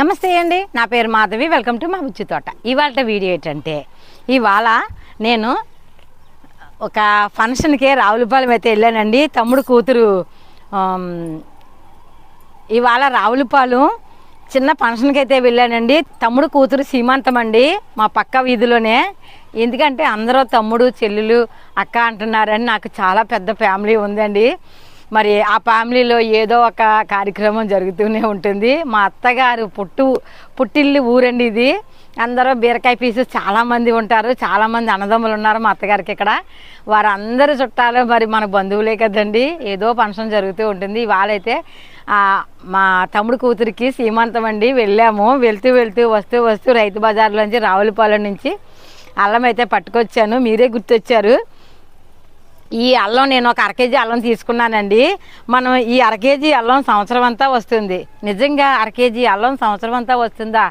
నమస్తే అండి. నా పేరు మాధవి. వెల్కమ్ టు మా బుచ్చి తోట. ఇవాళ వీడియో ఏంటంటే ఇవాళ నేను ఒక ఫంక్షన్కి రావులపాలెం అయితే వెళ్ళానండి. తమ్ముడు కూతురు ఇవాళ రావులపాలెం చిన్న ఫంక్షన్కి అయితే వెళ్ళానండి. తమ్ముడు కూతురు సీమంతం అండి మా పక్క వీధిలోనే. ఎందుకంటే అందరూ తమ్ముడు చెల్లెలు అక్క అంటున్నారని నాకు చాలా పెద్ద ఫ్యామిలీ ఉందండి. మరి ఆ ఫ్యామిలీలో ఏదో ఒక కార్యక్రమం జరుగుతూనే ఉంటుంది. మా అత్తగారు పుట్టు పుట్టిల్లు ఊరండి ఇది. అందరూ బీరకాయ పీసెస్ చాలామంది ఉంటారు. చాలామంది అన్నదమ్ములు ఉన్నారు మా అత్తగారికి ఇక్కడ. వారందరూ చుట్టాలు మరి మన బంధువులే కదండి. ఏదో ఫంక్షన్ జరుగుతూ ఉంటుంది. ఇవాళైతే మా తమ్ముడు కూతురికి సీమంతం అండి. వెళ్ళాము. వెళ్తూ వెళ్తూ వస్తూ వస్తూ రైతు బజార్లోంచి రావులపాలెం నుంచి అల్లం అయితే పట్టుకొచ్చాను. మీరే గుర్తొచ్చారు. ఈ అల్లం నేను ఒక అర కేజీ అల్లం తీసుకున్నానండి. మనం ఈ అర కేజీ అల్లం సంవత్సరం అంతా వస్తుంది. నిజంగా అరకేజీ అల్లం సంవత్సరం అంతా వస్తుందా?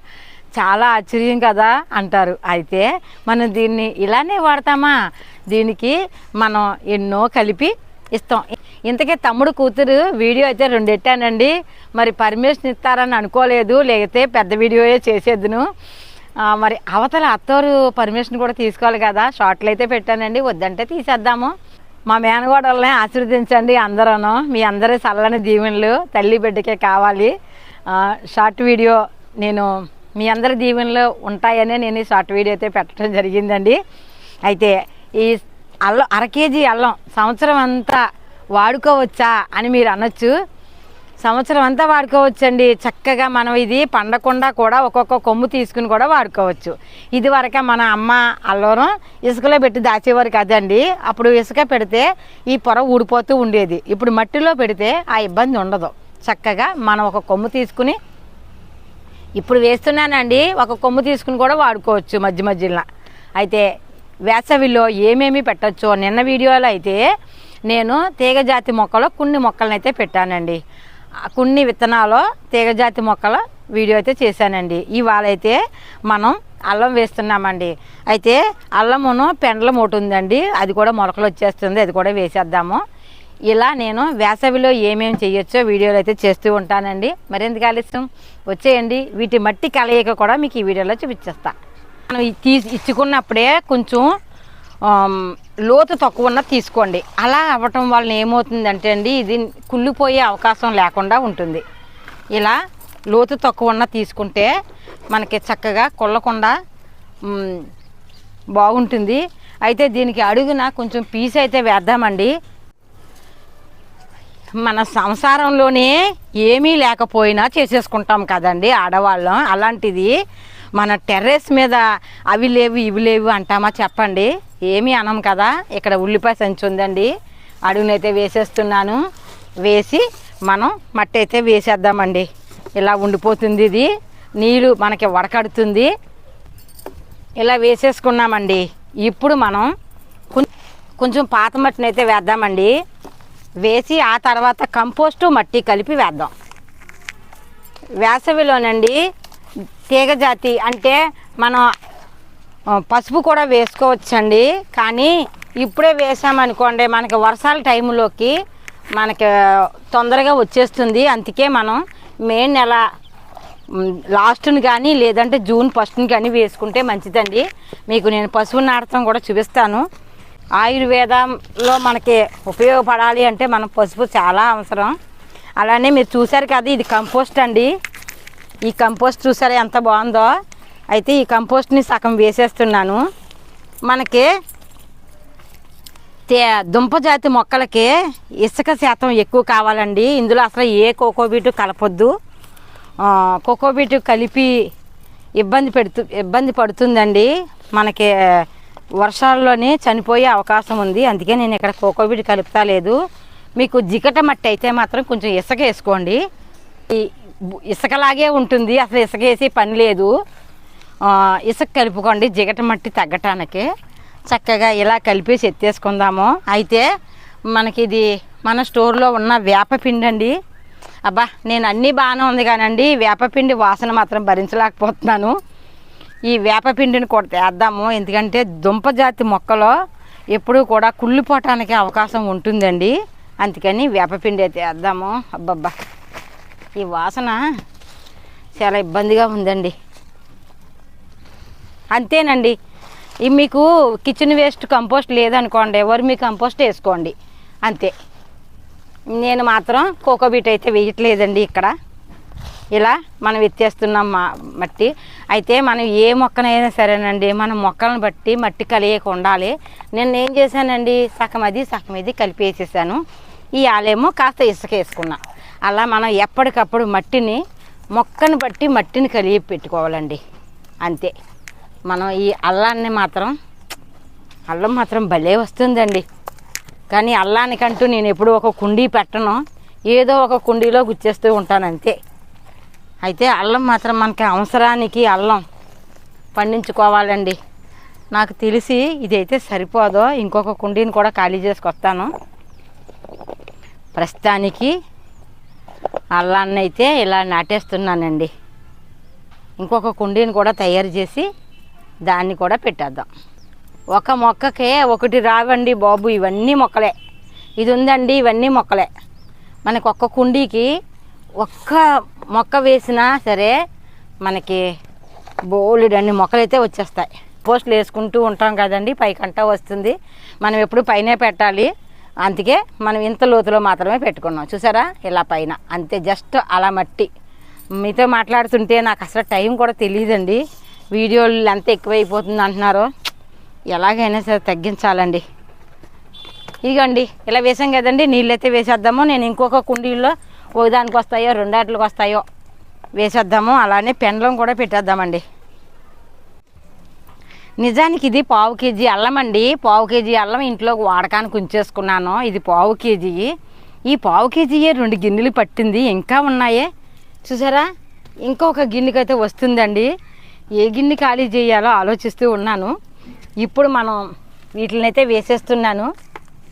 చాలా ఆశ్చర్యం కదా అంటారు. అయితే మనం దీన్ని ఇలానే వాడతామా? దీనికి మనం ఎన్నో కలిపి ఇస్తాం. ఇంతకీ తమ్ముడు కూతురు వీడియో అయితే రెండెట్టానండి. మరి పర్మిషన్ ఇస్తారని అనుకోలేదు. లేకపోతే పెద్ద వీడియోయే చేసేద్దును. మరి అవతల అత్తోరు పర్మిషన్ కూడా తీసుకోవాలి కదా. షార్ట్లు అయితే పెట్టానండి. వద్దంటే తీసేద్దాము. మా మేనగోడల్ని ఆశీర్వదించండి అందరూను. మీ అందరి చల్లని దీవెనలు తల్లి బిడ్డకే కావాలి. షార్ట్ వీడియో నేను మీ అందరి దీవెనలు ఉంటాయనే నేను ఈ షార్ట్ వీడియో అయితే పెట్టడం జరిగిందండి. అయితే ఈ అల్లం అర కేజీ అల్లం సంవత్సరం అంతా వాడుకోవచ్చా అని మీరు అనొచ్చు. సంవత్సరం అంతా వాడుకోవచ్చండి. చక్కగా మనం ఇది పండకుండా కూడా ఒక్కొక్క కొమ్ము తీసుకుని కూడా వాడుకోవచ్చు. ఇది వరకే మన అమ్మ అల్లరం ఇసుకలో పెట్టి దాచేవారు కదండి. అప్పుడు ఇసుక పెడితే ఈ పొర ఊడిపోతూ ఉండేది. ఇప్పుడు మట్టిలో పెడితే ఆ ఇబ్బంది ఉండదు. చక్కగా మనం ఒక కొమ్ము తీసుకుని ఇప్పుడు వేస్తున్నానండి. ఒక కొమ్ము తీసుకుని కూడా వాడుకోవచ్చు మధ్య మధ్యలో. అయితే వేసవిలో ఏమేమి పెట్టచ్చు? నిన్న వీడియోలో అయితే నేను తీగజాతి మొక్కలో కొన్ని మొక్కలను అయితే పెట్టానండి. కొన్ని విత్తనాలు తీగజాతి మొక్కల వీడియో అయితే చేశానండి. ఇవాళ అయితే మనం అల్లం వేస్తున్నామండి. అయితే అల్లమును పెండలం ఒకటి ఉందండి. అది కూడా మొలకలు వచ్చేస్తుంది. అది కూడా వేసేద్దాము. ఇలా నేను వేసవిలో ఏమేమి చేయొచ్చో వీడియోలు అయితే చేస్తూ ఉంటానండి. మరెందుకు ఆలస్యం? వచ్చేయండి. వీటి మట్టి కలయిక కూడా మీకు ఈ వీడియోలో చూపించేస్తా. మనం తీసి ఇచ్చుకున్నప్పుడే కొంచెం లోతు తక్కువ ఉన్న తీసుకోండి. అలా అవ్వటం వలన ఏమవుతుందంటే అండి ఇది కుళ్ళిపోయే అవకాశం లేకుండా ఉంటుంది. ఇలా లోతు తక్కువ ఉన్న తీసుకుంటే మనకి చక్కగా కొల్లకుండా బాగుంటుంది. అయితే దీనికి అడుగున కొంచెం పీస్ అయితే వేద్దామండి. మన సంసారంలోనే ఏమీ లేకపోయినా చేసేసుకుంటాం కదండి ఆడవాళ్ళం. అలాంటిది మన టెర్రస్ మీద అవి లేవు ఇవి లేవు అంటామా చెప్పండి? ఏమీ అనం కదా? ఇక్కడ ఉల్లిపాయ సంచి ఉందండి. అడుగునైతే వేసేస్తున్నాను. వేసి మనం మట్టి అయితే వేసేద్దామండి. ఇలా ఉండిపోతుంది ఇది. నీళ్ళు మనకి వడకడుతుంది. ఇలా వేసేసుకున్నామండి. ఇప్పుడు మనం కొంచెం పాత మట్టిని అయితే వేద్దామండి. వేసి ఆ తర్వాత కంపోస్టు మట్టి కలిపి వేద్దాం. వేసవిలోనండి తీగజాతి అంటే మనం పసుపు కూడా వేసుకోవచ్చండి. కానీ ఇప్పుడే వేసామనుకోండి మనకి వర్షాల టైంలోకి మనకి తొందరగా వచ్చేస్తుంది. అందుకే మనం మే నెల లాస్ట్ని కానీ లేదంటే జూన్ ఫస్ట్ని కానీ వేసుకుంటే మంచిదండి. మీకు నేను పశువు నాటడం కూడా చూపిస్తాను. ఆయుర్వేదంలో మనకి ఉపయోగపడాలి అంటే మనం పసుపు చాలా అవసరం. అలానే మీరు చూసారు కదా ఇది కంపోస్ట్ అండి. ఈ కంపోస్ట్ చూసారా ఎంత బాగుందో? అయితే ఈ కంపోస్ట్ని సగం వేసేస్తున్నాను. మనకి తే దుంప జాతి మొక్కలకి ఇసుక శాతం ఎక్కువ కావాలండి. ఇందులో అసలు ఏ కోకోబీటు కలపొద్దు. కోకోబీటు కలిపి ఇబ్బంది పెడుతు ఇబ్బంది పడుతుందండి. మనకి వర్షాల్లోనే చనిపోయే అవకాశం ఉంది. అందుకే నేను ఇక్కడ కోకోబీటు కలుపుతా లేదు. మీకు జిగట మట్టి అయితే మాత్రం కొంచెం ఇసుక వేసుకోండి. ఈ ఇసుకలాగే ఉంటుంది. అసలు ఇసుక పని లేదు. ఇసుక కలుపుకోండి. జిగట మట్టి తగ్గటానికి చక్కగా ఇలా కలిపేసి ఎత్తేసుకుందాము అయితే మనకి ఇది మన స్టోర్లో ఉన్న వేపపిండి అండి. అబ్బా నేను అన్నీ బాగానే ఉంది కానండి. వేపపిండి వాసన మాత్రం భరించలేకపోతున్నాను. ఈ వేపపిండిని కూడా వేద్దాము ఎందుకంటే దుంప జాతి మొక్కలో ఎప్పుడూ కూడా కుళ్ళిపోవటానికి అవకాశం ఉంటుందండి. అందుకని వేపపిండి అయితే వేద్దాము అబ్బబ్బా. ఈ వాసన చాలా ఇబ్బందిగా ఉందండి. అంతేనండి. ఈ మీకు కిచెన్ వేస్ట్ కంపోస్ట్ లేదనుకోండి వర్మి కంపోస్ట్ వేసుకోండి. అంతే. నేను మాత్రం కోకోబీట్ అయితే వేయట్లేదండి ఇక్కడ. ఇలా మనం ఎత్తేస్తున్నాం మా మట్టి. అయితే మనం ఏ మొక్కనైనా సరేనండి మన మొక్కలను బట్టి మట్టి కలియక ఉండాలి. నేను ఏం చేశానండి సగం అది సగం ఇది కలిపేసేసాను ఈ ఆలేమో కాస్త ఇసుక వేసుకున్నా. అలా మనం ఎప్పటికప్పుడు మట్టిని మొక్కను బట్టి మట్టిని కలిగి పెట్టుకోవాలండి. అంతే. మనం ఈ అల్లాన్ని మాత్రం అల్లం మాత్రం భలే వస్తుందండి. కానీ అల్లానికంటూ నేను ఎప్పుడు ఒక కుండీ పెట్టను. ఏదో ఒక కుండీలో గుచ్చేస్తూ ఉంటాను అంతే. అయితే అల్లం మాత్రం మనకి అవసరానికి అల్లం పండించుకోవాలండి. నాకు తెలిసి ఇదైతే సరిపోదో ఇంకొక కుండీని కూడా ఖాళీ చేసుకొస్తాను. ప్రస్తుతానికి అల్లాన్ని అయితే ఇలా నాటేస్తున్నానండి. ఇంకొక కుండీని కూడా తయారు చేసి దాన్ని కూడా పెట్టేద్దాం. ఒక మొక్కకే ఒకటి రావండి బాబు ఇవన్నీ మొక్కలే. ఇది ఉందండి ఇవన్నీ మొక్కలే. మనకు ఒక్క కుండీకి ఒక్క మొక్క వేసినా సరే మనకి బోలెడు అన్ని మొక్కలైతే వచ్చేస్తాయి. పోస్టులు వేసుకుంటూ ఉంటాం కదండి పైకంటా వస్తుంది. మనం ఎప్పుడు పైనే పెట్టాలి. అందుకే మనం ఇంత లోతులో మాత్రమే పెట్టుకున్నాం. చూసారా? ఇలా పైన. అంతే జస్ట్ అలా మట్టి. మీతో మాట్లాడుతుంటే నాకు అసలు టైం కూడా తెలియదండి వీడియోలు ఎంత ఎక్కువైపోతుంది అంటున్నారు. ఎలాగైనా సరే తగ్గించాలండి. ఇగండి ఇలా వేసాం కదండి. నీళ్ళైతే వేసేద్దాము. నేను ఇంకొక కుండీల్లో ఒకదానికి వస్తాయో రెండాట్లకు వస్తాయో వేసేద్దాము. అలానే పెండ్లం కూడా పెట్టేద్దామండి. నిజానికి ఇది పావు కేజీ అల్లం అండి. పావు కేజీ అల్లం ఇంట్లో వాడకానికి ఉంచేసుకున్నాను. ఇది పావు కేజీ. ఈ పావు కేజీయే రెండు గిన్నెలు పట్టింది. ఇంకా ఉన్నాయే? చూసారా? ఇంకొక గిన్నెకైతే వస్తుందండి. ఏ గిన్నె ఖాళీ చేయాలో ఆలోచిస్తూ ఉన్నాను. ఇప్పుడు మనం వీటిని అయితే వేసేస్తున్నాను.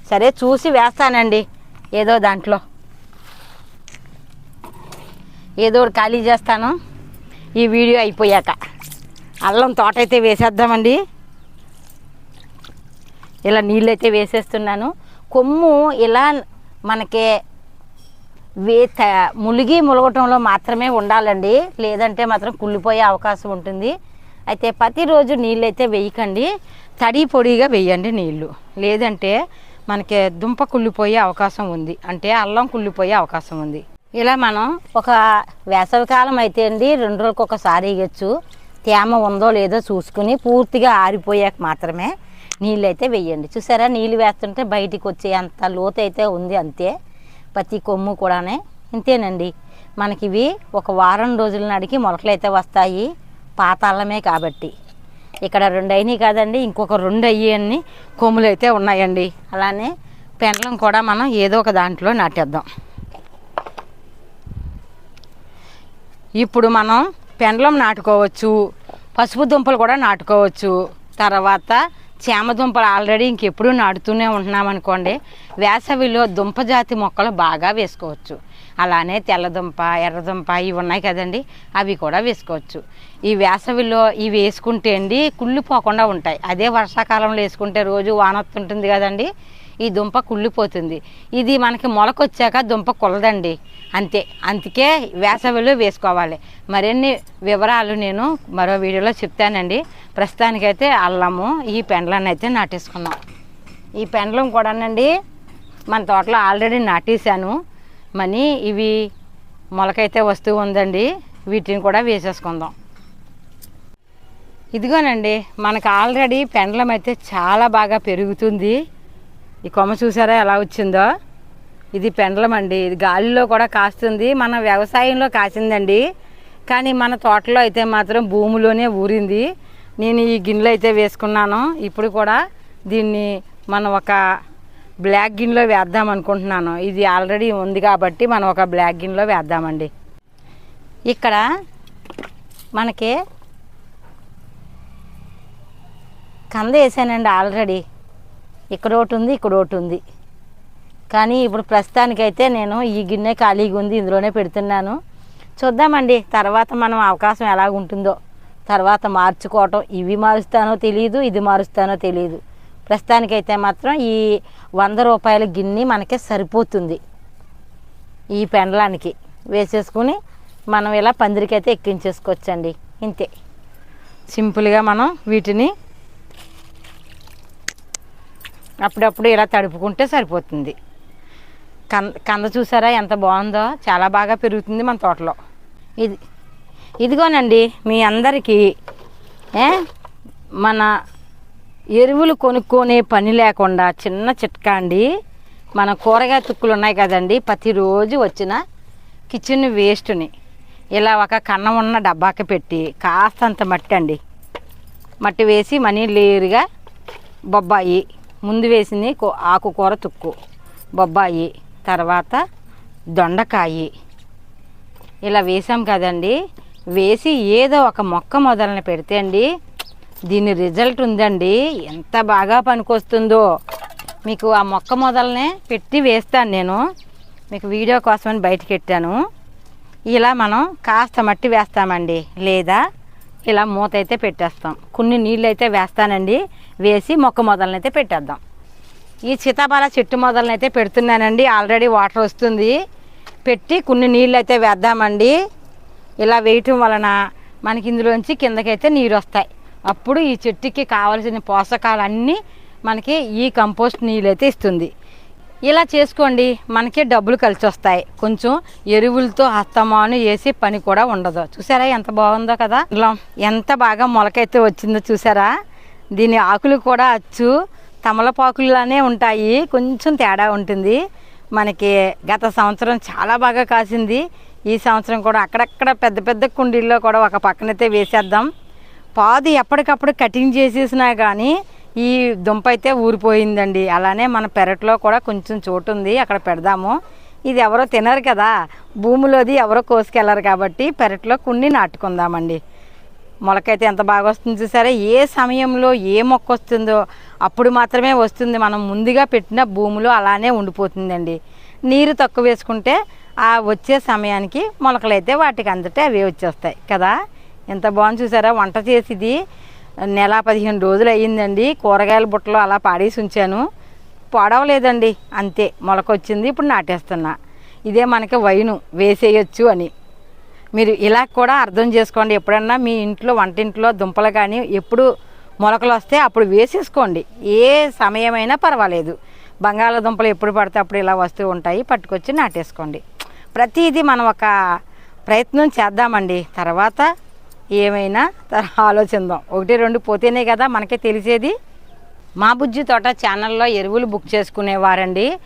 సరే చూసి వేస్తానండి. ఏదో దాంట్లో. ఏదో ఒకటి ఖాళీ చేస్తాను. ఈ వీడియో అయిపోయాక. అల్లం తోట అయితే వేసేద్దామండి. ఇలా నీళ్ళు అయితే వేసేస్తున్నాను. కొమ్ము ఇలా మనకి వే త ములిగి ములగటంలో మాత్రమే ఉండాలండి. లేదంటే మాత్రం కుళ్ళిపోయే అవకాశం ఉంటుంది. అయితే ప్రతిరోజు నీళ్ళు అయితే వేయకండి. తడి పొడిగా వేయండి నీళ్ళు. లేదంటే మనకి దుంప కుళ్ళిపోయే అవకాశం ఉంది. అంటే అల్లం కుళ్ళిపోయే అవకాశం ఉంది. ఇలా మనం ఒక వేసవికాలం అయితే అండి రెండు రోజులకు ఒకసారి వేయచ్చు. తేమ ఉందో లేదో చూసుకుని పూర్తిగా ఆరిపోయాక మాత్రమే నీళ్ళు అయితే వేయండి. చూసారా? నీళ్ళు వేస్తుంటే బయటికి వచ్చే అంత లోతు అయితే ఉంది అంతే. ప్రతి కొమ్ము కూడానే. ఇంతేనండి. మనకి ఇవి ఒక వారం రోజుల నాటికి మొలకలు అయితే వస్తాయి. పాత అల్లమే కాబట్టి. ఇక్కడ రెండు అయినాయి కాదండి ఇంకొక రెండు అయ్యి కొమ్ములు అయితే ఉన్నాయండి. అలానే పెండలం కూడా మనం ఏదో ఒక దాంట్లో నాటేద్దాం. ఇప్పుడు మనం పెండలం నాటుకోవచ్చు పసుపు దుంపలు కూడా నాటుకోవచ్చు. తర్వాత చేమ దుంపలు ఆల్రెడీ ఇంకెప్పుడు నాటుతూనే ఉంటున్నాం అనుకోండి వేసవిలో దుంప జాతి మొక్కలు బాగా వేసుకోవచ్చు. అలానే తెల్లదుంప ఎర్రదుంప ఇవి ఉన్నాయి కదండి అవి కూడా వేసుకోవచ్చు. ఈ వేసవిలో ఇవి వేసుకుంటే అండి కుళ్ళిపోకుండా ఉంటాయి. అదే వర్షాకాలంలో వేసుకుంటే రోజు వానొస్తుంటుంది కదండి ఈ దుంప కుళ్ళిపోతుంది. ఇది మనకి మొలకొచ్చాక దుంప కుల్లదండి అంతే. అందుకే వేసవిలో వేసుకోవాలి. మరిన్ని వివరాలు నేను మరో వీడియోలో చెప్తానండి. ప్రస్తుతానికైతే అల్లము ఈ పెండ్లను అయితే నాటేసుకున్నాం. ఈ పెండ్లం కూడానండి మన తోటలో ఆల్రెడీ నాటేశాను. మనీ ఇవి మొలకైతే వస్తూ ఉందండి. వీటిని కూడా వేసేసుకుందాం. ఇదిగోనండి మనకు ఆల్రెడీ పెండ్లం అయితే చాలా బాగా పెరుగుతుంది. ఈ కొమ్మ చూసారా ఎలా వచ్చిందో? ఇది పెండలం అండి. ఇది గాలిలో కూడా కాస్తుంది. మన వ్యవసాయంలో కాసిందండి. కానీ మన తోటలో అయితే మాత్రం భూమిలోనే ఊరింది. నేను ఈ గిన్నెలో అయితే వేసుకున్నాను. ఇప్పుడు కూడా దీన్ని మనం ఒక బ్లాక్ గిన్నెలో వేద్దాం అనుకుంటున్నాను. ఇది ఆల్రెడీ ఉంది కాబట్టి మనం ఒక బ్లాక్ గిన్నెలో వేద్దామండి. ఇక్కడ మనకి కంద వేసానండి ఆల్రెడీ. ఇక్కడ ఒకటి ఉంది ఇక్కడ ఒకటి ఉంది కానీ ఇప్పుడు ప్రస్తుతానికైతే నేను ఈ గిన్నె ఖాళీగా ఉంది ఇందులోనే పెడుతున్నాను. చూద్దామండి తర్వాత మనం అవకాశం ఎలాగుంటుందో. తర్వాత మార్చుకోవటం ఇవి మారుస్తానో తెలియదు ఇది మారుస్తానో తెలియదు ప్రస్తుతానికైతే మాత్రం ఈ వంద రూపాయల గిన్నె మనకి సరిపోతుంది. ఈ పెండలానికి వేసేసుకుని మనం ఇలా పందిరికైతే ఎక్కించేసుకోవచ్చండి. ఇంతే. సింపుల్గా మనం వీటిని అప్పుడప్పుడు ఇలా తడుపుకుంటే సరిపోతుంది. కంద కంద చూసారా ఎంత బాగుందో? చాలా బాగా పెరుగుతుంది మన తోటలో. ఇది ఇదిగోనండి మీ అందరికీ మన ఎరువులు కొనుక్కొనే పని లేకుండా చిన్న చిట్కా అండి. మన కూరగాయ తుక్కులు ఉన్నాయి కదండి ప్రతిరోజు వచ్చిన కిచెన్ వేస్ట్ని. ఇలా ఒక కన్నం ఉన్న డబ్బాకి పెట్టి కాస్తంత మట్టి అండి. మట్టి వేసి మనీ లేరుగా బొబ్బాయి. ముందు వేసింది ఆకుకూర తుక్కు బొబ్బాయి తర్వాత దొండకాయి. ఇలా వేసాం కదండి. వేసి ఏదో ఒక మొక్క మొదలని పెడితే అండి దీని రిజల్ట్ ఉందండి. ఎంత బాగా పనికొస్తుందో. మీకు ఆ మొక్క మొదలనే పెట్టి వేస్తాను నేను. మీకు వీడియో కోసమని బయటకెట్టాను ఇలా మనం కాస్త మట్టి వేస్తామండి. లేదా ఇలా మూత అయితే పెట్టేస్తాం. కొన్ని నీళ్ళు అయితే వేస్తానండి. వేసి మొక్క మొదలనైతే పెట్టేద్దాం. ఈ సీతాఫల చెట్టు మొదలనైతే పెడుతున్నానండి. ఆల్రెడీ వాటర్ వస్తుంది. పెట్టి కొన్ని నీళ్ళు అయితే వేద్దామండి. ఇలా వేయటం వలన మనకి ఇందులోంచి కిందకైతే నీరు వస్తాయి అప్పుడు ఈ చెట్టుకి కావలసిన పోషకాలన్నీ మనకి ఈ కంపోస్ట్ నీళ్ళు అయితే ఇస్తుంది. ఇలా చేసుకోండి మనకి డబ్బులు కలిసి వస్తాయి. కొంచెం ఎరువులతో అస్తమాను వేసి పని కూడా ఉండదు. చూసారా ఎంత బాగుందో కదా? ఇలా ఎంత బాగా మొలకైతే వచ్చిందో చూసారా? దీని ఆకులు కూడా అచ్చు. తమలపాకులానే ఉంటాయి. కొంచెం తేడా ఉంటుంది. మనకి గత సంవత్సరం చాలా బాగా కాసింది. ఈ సంవత్సరం కూడా అక్కడక్కడ పెద్ద పెద్ద కుండీల్లో కూడా ఒక పక్కనైతే వేసేద్దాం. పాదు ఎప్పటికప్పుడు కటింగ్ చేసేసినా కానీ ఈ దుంప అయితే ఊరిపోయిందండి. అలానే మన పెరట్లో కూడా కొంచెం చోటు ఉంది అక్కడ పెడదాము. ఇది ఎవరో తినరు కదా భూమిలోది ఎవరో కోసుకెళ్ళరు కాబట్టి పెరట్లో కొన్ని నాటుకుందామండి. మొలకైతే ఎంత బాగా వస్తుంది చూసారా? ఏ సమయంలో ఏ మొక్క వస్తుందో అప్పుడు మాత్రమే వస్తుంది. మనం ముందుగా పెట్టిన భూమిలో అలానే ఉండిపోతుందండి. నీరు తక్కువ వేసుకుంటే ఆ వచ్చే సమయానికి మొలకలైతే వాటికి అందటే అవే వచ్చేస్తాయి కదా. ఎంత బాగుంది చూసారా? వంట చేసిది నెల పదిహేను రోజులు అయ్యిందండి. కూరగాయల బుట్టలో అలా పాడేసి ఉంచాను. పొడవలేదండి. అంతే మొలకొచ్చింది ఇప్పుడు నాటేస్తున్నా. ఇదే మనకి వైను వేసేయచ్చు అని. మీరు ఇలా కూడా అర్థం చేసుకోండి. ఎప్పుడన్నా మీ ఇంట్లో వంటింట్లో దుంపలు కానీ ఎప్పుడు మొలకలు వస్తే అప్పుడు వేసేసుకోండి. ఏ సమయమైనా పర్వాలేదు. బంగాళాదుంపలు ఎప్పుడు పడితే అప్పుడు ఇలా వస్తూ ఉంటాయి. పట్టుకొచ్చి నాటేసుకోండి. ప్రతిదీ మనం ఒక ప్రయత్నం చేద్దామండి. తర్వాత ఏమైనా తర- ఆలోచిద్దాం. ఒకటి రెండు పోతేనే కదా మనకే తెలిసేది. మా బుజ్జి తోట ఛానల్లో ఎరువులు బుక్ చేసుకునేవారండి.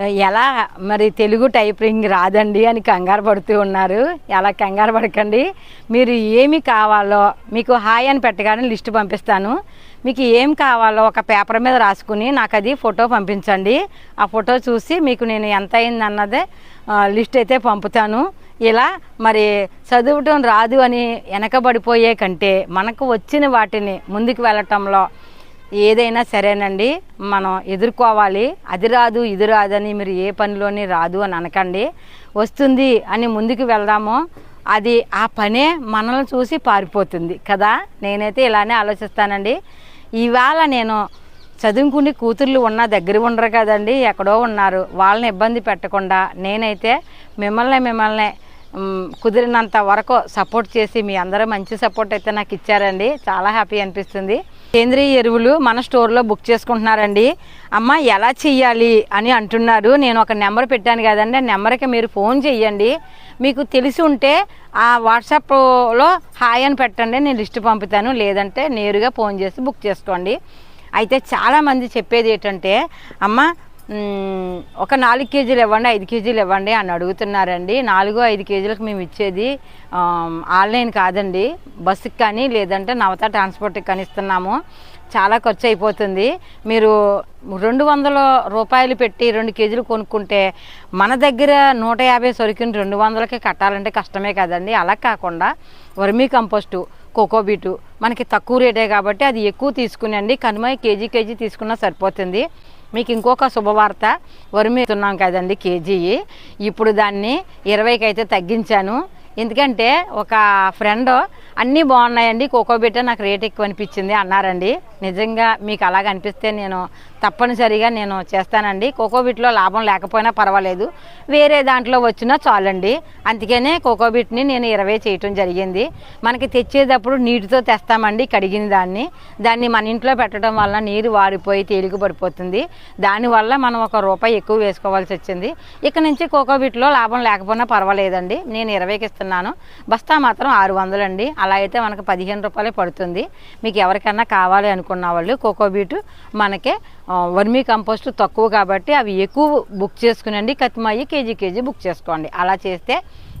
ఎలా మరి తెలుగు టైపింగ్ రాదండి అని కంగారు పడుతూ ఉన్నారు. ఎలా కంగారు పడకండి. మీరు ఏమి కావాలో మీకు హాయ్ అని పెట్టగానే లిస్ట్ పంపిస్తాను. మీకు ఏం కావాలో ఒక పేపర్ మీద రాసుకుని నాకు అది ఫోటో పంపించండి. ఆ ఫోటో చూసి మీకు నేను ఎంత అయింది అన్నదే లిస్ట్ అయితే పంపుతాను. ఇలా మరి చదవటం రాదు అని వెనకబడిపోయే కంటే మనకు వచ్చిన వాటిని ముందుకు వెళ్ళటంలో ఏదైనా సరేనండి. మనం ఎదుర్కోవాలి. అది రాదు ఇది రాదని అని మీరు ఏ పనిలోని రాదు అని అనకండి. వస్తుంది అని ముందుకు వెళ్దామో. అది ఆ పనే మనల్ని చూసి పారిపోతుంది కదా. నేనైతే ఇలానే ఆలోచిస్తానండి. ఇవాళ నేను చదువుకుని కూతుర్లు ఉన్న దగ్గర ఉండరు కదండి ఎక్కడో ఉన్నారు. వాళ్ళని ఇబ్బంది పెట్టకుండా నేనైతే మిమ్మల్ని మిమ్మల్ని కుదిరినంత వరకు సపోర్ట్ చేసి మీ అందరూ మంచి సపోర్ట్ అయితే నాకు ఇచ్చారండి. చాలా హ్యాపీ అనిపిస్తుంది. సేంద్రియ ఎరువులు మన స్టోర్లో బుక్ చేసుకుంటున్నారండి. అమ్మ ఎలా చెయ్యాలి అని అంటున్నారు. నేను ఒక నెంబర్ పెట్టాను కదండి. ఆ నెంబర్కి మీరు ఫోన్ చెయ్యండి. మీకు తెలిసి ఉంటే ఆ వాట్సాప్లో హాయ్ అని పెట్టండి. నేను లిస్ట్ పంపుతాను. లేదంటే నేరుగా ఫోన్ చేసి బుక్ చేసుకోండి. అయితే చాలామంది చెప్పేది ఏంటంటే అమ్మ ఒక నాలుగు కేజీలు ఇవ్వండి ఐదు కేజీలు ఇవ్వండి అని అడుగుతున్నారండి. నాలుగు ఐదు కేజీలకు మేము ఇచ్చేది ఆన్లైన్ కాదండి. బస్సుకి కానీ లేదంటే నవత ట్రాన్స్పోర్ట్కి కానీ ఇస్తున్నాము. చాలా ఖర్చు అయిపోతుంది. మీరు రెండు వందల రూపాయలు పెట్టి రెండు కేజీలు కొనుక్కుంటే మన దగ్గర నూట యాభై సరుకుని రెండు వందలకి కట్టాలంటే కష్టమే కదండి. అలా కాకుండా వర్మీ కంపోస్టు కోకోబీటు మనకి తక్కువ రేటే కాబట్టి అది ఎక్కువ తీసుకునండి. కనుమ కేజీ కేజీ తీసుకున్నా సరిపోతుంది. మీకు ఇంకొక శుభవార్త వరిమేస్తున్నాం కదండి కేజీ. ఇప్పుడు దాన్ని ఇరవైకి అయితే తగ్గించాను. ఎందుకంటే ఒక ఫ్రెండ్ అన్నీ బాగున్నాయండి కోకోబిట్ నాకు రేట్ ఎక్కువ అనిపించింది అన్నారండి. నిజంగా మీకు అలాగ అనిపిస్తే నేను తప్పనిసరిగా నేను చేస్తానండి. కోకోబిట్లో లాభం లేకపోయినా పర్వాలేదు. వేరే దాంట్లో వచ్చినా చాలండి. అందుకనే కోకోబిట్ని నేను ఇరవై చేయటం జరిగింది. మనకి తెచ్చేటప్పుడు నీటితో తెస్తామండి కడిగిన దాన్ని. దాన్ని మన ఇంట్లో పెట్టడం వల్ల నీరు వారిపోయి తేలిక పడిపోతుంది. దానివల్ల మనం ఒక రూపాయి ఎక్కువ వేసుకోవాల్సి వచ్చింది. ఇక నుంచి కోకోబిట్లో లాభం లేకపోయినా పర్వాలేదండి. నేను ఇరవైకి ఇస్తున్నాను. బస్తా మాత్రం ఆరు వందలండి. అలా అయితే మనకు పదిహేను రూపాయలే పడుతుంది. మీకు ఎవరికైనా కావాలి అనుకున్న వాళ్ళు కోకోబీట్ మనకి వర్మీ కంపోస్ట్ తక్కువ కాబట్టి అవి ఎక్కువ బుక్ చేసుకునండి. కత్తిమయ్యి కేజీ కేజీ బుక్ చేసుకోండి. అలా చేస్తే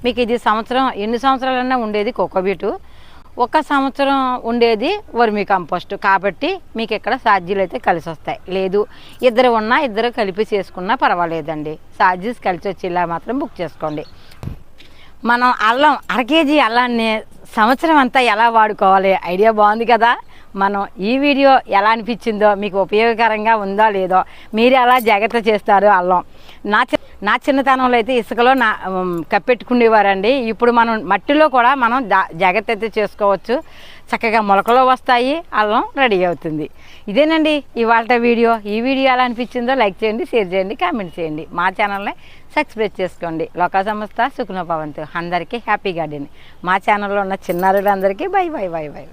మీకు ఇది సంవత్సరం ఎన్ని సంవత్సరాలన్నా ఉండేది కోకోబీటు ఒక సంవత్సరం ఉండేది వర్మీ కంపోస్ట్ కాబట్టి మీకు ఇక్కడ ఛార్జీలు అయితే కలిసి వస్తాయి. లేదు ఇద్దరు ఉన్నా ఇద్దరు కలిపి చేసుకున్నా పర్వాలేదండి. ఛార్జీస్ కలిసి వచ్చేలా మాత్రం బుక్ చేసుకోండి. మనం అల్లం అర కేజీ అల్లాన్ని సంవత్సరం అంతా ఎలా వాడుకోవాలి? ఐడియా బాగుంది కదా? మనం ఈ వీడియో ఎలా అనిపించిందో మీకు ఉపయోగకరంగా ఉందో లేదో మీరు ఎలా జాగ్రత్త చేస్తారు అల్లం. నా చి- నా చిన్నతనంలో అయితే ఇసుకలో నా కప్పెట్టుకునేవారండి. ఇప్పుడు మనం మట్టిలో కూడా మనం జాగ్రత్త అయితే చేసుకోవచ్చు. చక్కగా మొలకలు వస్తాయి అల్లం రెడీ అవుతుంది. ఇదేనండి ఇవాళ వీడియో. ఈ వీడియో ఎలా అనిపించిందో లైక్ చేయండి షేర్ చేయండి కామెంట్ చేయండి. మా ఛానల్ని సబ్స్క్రైబ్ చేసుకోండి. లోకా సంస్థ సుఖనోభవంతు. అందరికీ హ్యాపీ గార్డెన్. మా ఛానల్లో ఉన్న చిన్నారులందరికీ బై బై బై బై.